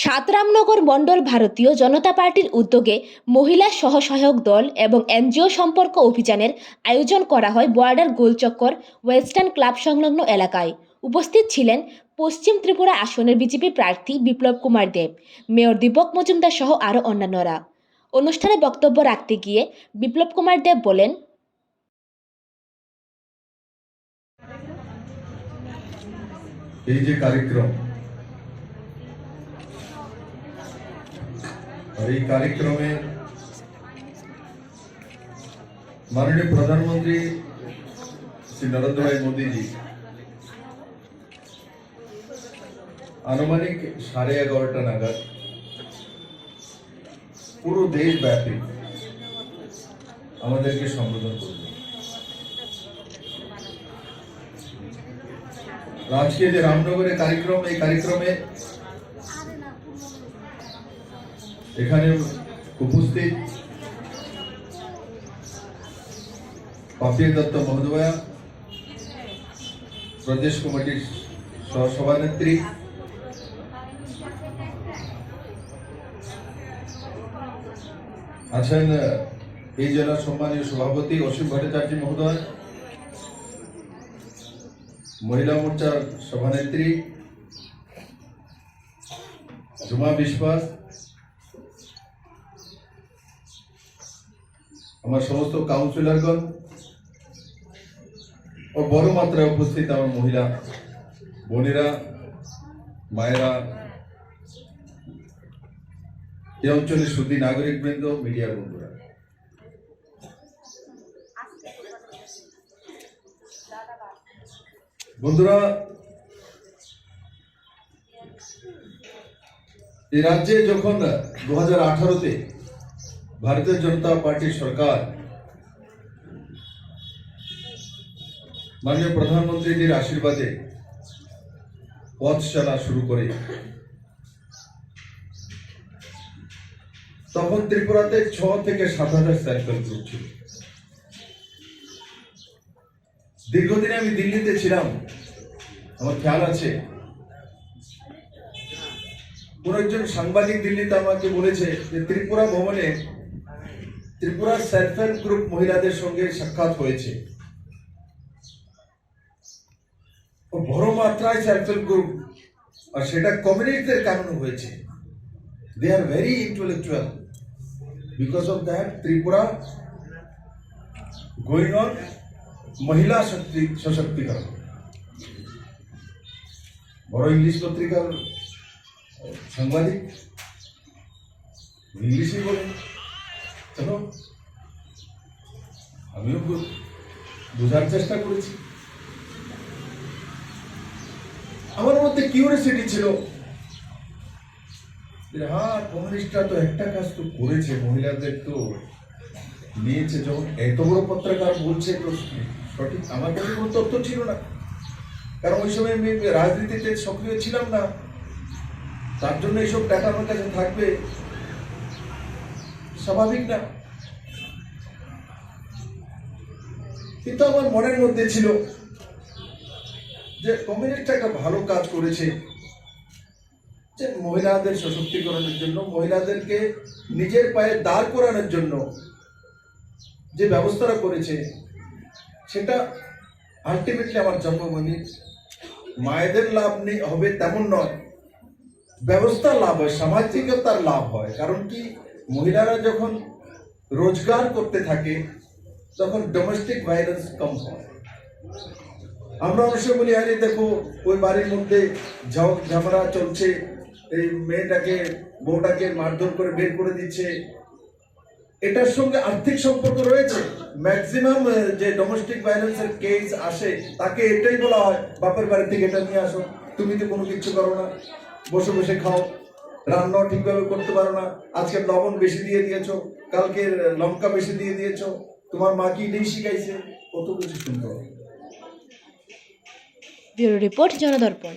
সাতরামনগর মণ্ডল ভারতীয় জনতা পার্টির উদ্যোগে মহিলা সহসহায়ক দল এবং এনজিও সম্পর্ক অভিযানের আয়োজন করা হয় বর্ডার গোলচক্কর ওয়েস্টার্ন ক্লাব সংলগ্ন এলাকায়। উপস্থিত ছিলেন পশ্চিম ত্রিপুরা আসনের বিজেপি প্রার্থী বিপ্লব কুমার দেব, মেয়র দীপক মজুমদার সহ আরও অন্যান্যরা। অনুষ্ঠানে বক্তব্য রাখতে গিয়ে বিপ্লব কুমার দেব বলেন, এই যে কার্যক্রম আর এই কার্যক্রমে মাননীয় প্রধানমন্ত্রী শ্রী নরেন্দ্র ভাই মোদীজি আনুমানিক সাড়ে এগারোটা নাগাদ পুরো দেশব্যাপী আমাদেরকে সম্বোধন করবেন আজকে যে রামনগরের কার্যক্রম এই কার্যক্রমে এখানে উপস্থিত পাপিয়া দত্ত মহোদয়া প্রদেশ কমিটির সহসভানেত্রী আছেন এই জেলার সম্মানীয় সভাপতি অসীম ভট্টাচার্য মহোদয় মহিলা মোর্চার সভানেত্রী জুমা বিশ্বাস আমার সমস্ত কাউন্সিলরগণ ও বড় মাত্রায় উপস্থিত আমার মহিলা বোনেরা, মায়েরা এই অঞ্চলের সুদী নাগরিক বৃন্দ মিডিয়ার বন্ধুরা। বন্ধুরা এই রাজ্যে যখন দু হাজার আঠারোতে ভারতীয় জনতা পার্টির সরকার, মাননীয় প্রধানমন্ত্রীজির আশীর্বাদে পথ চলা শুরু করে। তখন ত্রিপুরাতে ছ থেকে সাত হাজার সাইকেল গ্রুপ ছিল দীর্ঘদিন আমি দিল্লিতে ছিলাম, আমার খেয়াল আছে। কোন একজন সাংবাদিক দিল্লিতে আমাকে বলেছে যে ত্রিপুরা ভবনে ত্রিপুরা সেলফ হেল্প গ্রুপ মহিলাদের সঙ্গে সাক্ষাৎ হয়েছে। বড় মাত্রায় সেলফ হেল্প গ্রুপ, আর সেটা কমিউনিটিদের কারণে হয়েছে। They are very intellectual because of that Tripura going on মহিলা শক্তি, সশক্তিকরণ। বড় ইংলিশ পত্রিকার সাংবাদিক, ইংলিশই বলে চলো আমিও বোঝার চেষ্টা করেছি। আমার মধ্যে কিউরিয়াসিটি ছিল হ্যাঁ কমিউনিস্টরা তো একটা কাজ তো করেছে, মহিলাদের তো নিয়েছে, যখন এত বড় পত্রকার বলছে, তো সঠিক আমার কাছে কোনো তথ্য ছিল না। কারণ ওই সময় আমি রাজনীতিতে সক্রিয় ছিলাম না। তার জন্য এইসব ডাটা আমার কাছে থাকবে। স্বাভাবিক না। কিন্তু আমার মনের মধ্যে ছিল যে কমিউনিস্ট একটা ভালো কাজ করেছে, যে মহিলাদের সশক্তিকরণের জন্য, মহিলাদেরকে নিজের পায়ে দাঁড় করানোর জন্য যে ব্যবস্থাটা করেছে, সেটা আলটিমেটলি আমার জন্মভূমি। মায়েদের লাভ নেই হবে তেমন নয়। ব্যবস্থা লাভ হয়, সামাজিকতার লাভ হয়। কারণ কি? মহিলারা যখন রোজগার করতে থাকে, তখন ডোমেস্টিক ভায়োলেন্স কম হয়। আমরা সময় বলি, আরে দেখো, ওই বাড়ির মধ্যে ঝগ, ঝামেলা চলছে, এই মেয়েটাকে, বউটাকে মারধর করে বের করে দিচ্ছে। এটার সঙ্গে আর্থিক সম্পর্ক রয়েছে। ম্যাক্সিমাম যে ডোমেস্টিক ভায়োলেন্সের কেস আসে, তাকে এটাই বলা হয়, বাপের বাড়ি থেকে এটা নিয়ে আসো, তুমি তো কোনো কিছু করো না, বসে বসে খাও। রান্নাও ঠিকভাবে করতে পারো না। আজকে লবণ বেশি দিয়ে দিয়েছ, কালকে লঙ্কা বেশি দিয়ে দিয়েছ। তোমার মা কি নেই শিখাইছে? কত কিছু শুনতে হবে। Bureau report Jandarpan.